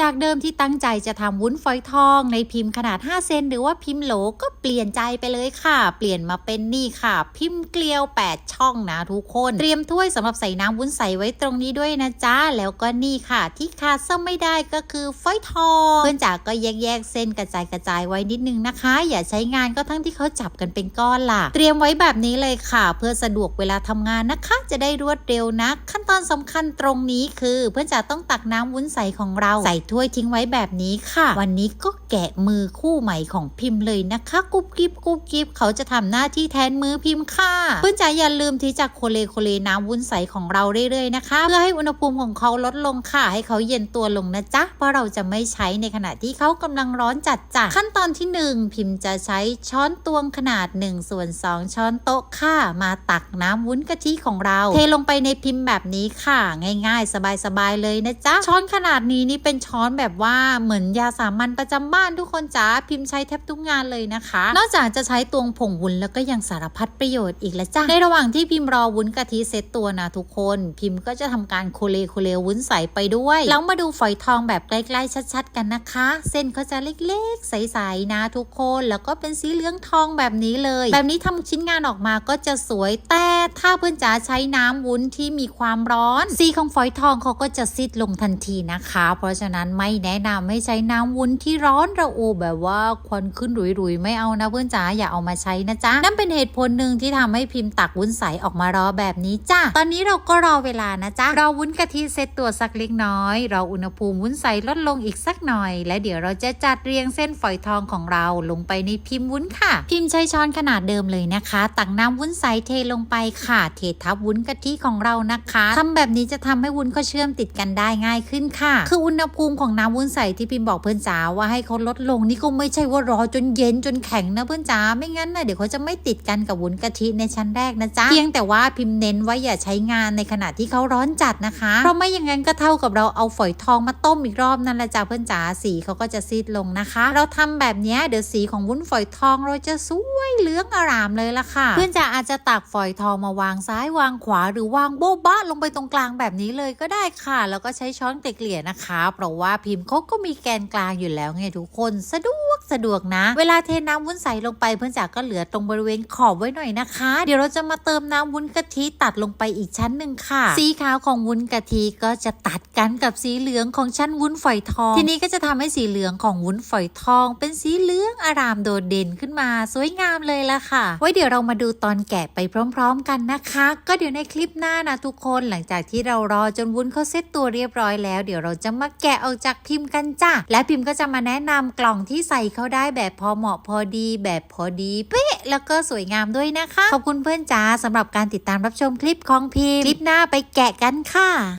จากเดิมที่ตั้งใจจะทำวุ้นฝอยทองในพิมพ์ขนาด 5 เซนหรือว่าพิมพ์โหลก็เปลี่ยนใจไปเลยค่ะ เปลี่ยนมาเป็นนี่ค่ะ พิมพ์เกลียว 8 ช่องนะทุกคน เตรียมถ้วยสำหรับใส่น้ำวุ้นใสไว้ตรงนี้ด้วยนะจ๊ะ แล้วก็นี่ค่ะ ที่ขาดซะไม่ได้ก็คือฝอยทองเพื่อนจ๋าก็แยกๆเส้นกระจายกระจายไว้นิดนึงนะคะ อย่าใช้งานก็ทั้งที่เขาจับกันเป็นก้อนล่ะ เตรียมไว้แบบนี้เลยค่ะ เพื่อสะดวกเวลาทำงานนะคะ จะได้รวดเร็วนะ ขั้นตอนสำคัญตรงนี้คือ เพื่อนจ๋าต้องตักน้ำวุ้นใสของเราใส่ถ้วยทิ้งไว้แบบนี้ค่ะ วันนี้ก็แกะมือคู่ใหม่ของพิมพ์เลยนะคะกุบกิบกุบกิบเขาจะทำหน้าที่แทนมือพิมพ์ค่ะเพื่อนจ๋าอย่าลืมที่จะโคเลโคเลน้ำวุ้นใสของเราเรื่อยๆนะคะเพื่อให้อุณหภูมิของเขาลดลงค่ะ ให้เขาเย็นตัวลงนะจ๊ะเพราะเราจะไม่ใช้ในขณะที่เขากำลังร้อนจัดจ้ะขั้นตอนที่ 1 พิมพ์จะใช้ช้อนตวงขนาด1ส่วน2ช้อนโต๊ะค่ะ มาตักน้ำวุ้นกะทิของเรา เทลงไปในพิมพ์แบบนี้ค่ะ ง่าย ๆ สบายๆเลยนะจ๊ะช้อนขนาดนี้นี่เป็นช้อนแบบว่าเหมือนยาสามัญประจำบ้านทุกคนจ้าพิมพ์ใช้แทบทุกงานเลยนะคะ นอกจากจะใช้ตวงผงวุ้นแล้วก็ยังสารพัดประโยชน์อีกแล้วจ้ะในระหว่างที่พิมพ์รอวุ้นกะทิเซตตัวนะทุกคน พิมพ์ก็จะทำการโคเลโคเลวุ้นใสไปด้วยแล้วมาดูฝอยทองแบบใกล้ๆชัด ๆ กันนะคะ เส้นเขาจะเล็กๆ ใสๆนะทุกคนแล้วก็เป็นสีเหลืองทองแบบนี้เลย แบบนี้ทำชิ้นงานออกมาก็จะสวยแต่ถ้าเพื่อนจ๋าใช้น้ำวุ้นที่มีความร้อน สีของฝอยทองเขาก็จะซีดลงทันทีนะคะ เพราะฉะนั้นไม่แนะนำให้ใช้น้ำวุ้นที่ร้อนระอุแบบว่าควันขึ้นรุยๆไม่เอานะเพื่อนจ๋าอย่าเอามาใช้นะจ๊ะนั่นเป็นเหตุผลหนึ่งที่ทำให้พิมพ์ตักวุ้นใสออกมารอแบบนี้จ้ะตอนนี้เราก็รอเวลานะจ๊ะรอวุ้นกะทิเซตตัวสักเล็กน้อยรออุณหภูมิวุ้นใสลดลงอีกสักหน่อย และเดี๋ยวเราจะจัดเรียงเส้นฝอยทองของเราลงไปในพิมพ์วุ้นค่ะ พิมพ์ใช้ช้อนขนาดเดิมเลยนะคะ ตักน้ำวุ้นใสเทลงไปค่ะเททับวุ้นกะทิของเรานะคะทำแบบนี้จะทำให้วุ้นเขาเชื่อมติดกันได้ง่ายขึ้นค่ะ คืออุณหภูมิของน้ำวุ้นใสที่พิมพ์บอกเพื่อนจ๋าว่าให้เขาลดลงนี่ก็ไม่ใช่ว่ารอจนเย็นจนแข็งนะเพื่อนจ๋าไม่งั้นนะเดี๋ยวเขาจะไม่ติดกันกับวุ้นกะทิในชั้นแรกนะจ๊ะเพียงแต่ว่าพิมพ์เน้นไว้อย่าใช้งานในขณะที่เขาร้อนจัดนะคะเพราะไม่อย่างนั้นก็เท่ากับเราเอาฝอยทองมาต้มอีกรอบนั่นแหละจ้าเพื่อนจ๋าสีเขาก็จะซีดลงนะคะ เราทำแบบเนี้ยเดี๋ยวสีของวุ้นฝอยทองเราจะสวยเหลืองอารามเลยละค่ะ เพื่อนจ๋าอาจจะตักฝอยทองมาวางซ้ายวางขวา หรือวางโบ๊ะบะลงไปตรงกลางแบบนี้เลยก็ได้ค่ะ แล้วก็ใช้ช้อนเกลี่ยนะคะเพราะว่าพิมพ์เขาก็มีแกนกลางอยู่แล้วไงทุกคนสะดวก สะดวกนะ เวลาเทน้ำวุ้นใสลงไปเพื่อนจ๋าก็เหลือตรงบริเวณขอบไว้หน่อยนะคะ เดี๋ยวเราจะมาเติมน้ำวุ้นกะทิตัดลงไปอีกชั้นหนึ่งค่ะ สีขาวของวุ้นกะทิก็จะตัดกันกับสีเหลืองของชั้นวุ้นฝอยทอง ทีนี้ก็จะทำให้สีเหลืองของวุ้นฝอยทอง เป็นสีเหลืองอารามโดดเด่นขึ้นมา สวยงามเลยละค่ะ ไว้เดี๋ยวเรามาดูตอนแกะไปพร้อม ๆ กันนะคะ ก็เดี๋ยวในคลิปหน้านะทุกคนหลังจากที่เรารอจนวุ้นเขาเซตตัวเรียบร้อยแล้ว เดี๋ยวเราจะมาแกะออกจากพิมพ์กันจ้ะและพิมพ์ก็จะมาแนะนำกล่องที่ใส่เข้าได้แบบพอเหมาะพอดีแบบพอดีเป๊ะแล้วก็สวยงามด้วยนะคะ ขอบคุณเพื่อนจ้าสำหรับการติดตามรับชมคลิปของพิมพ์คลิปหน้าไปแกะกันค่ะ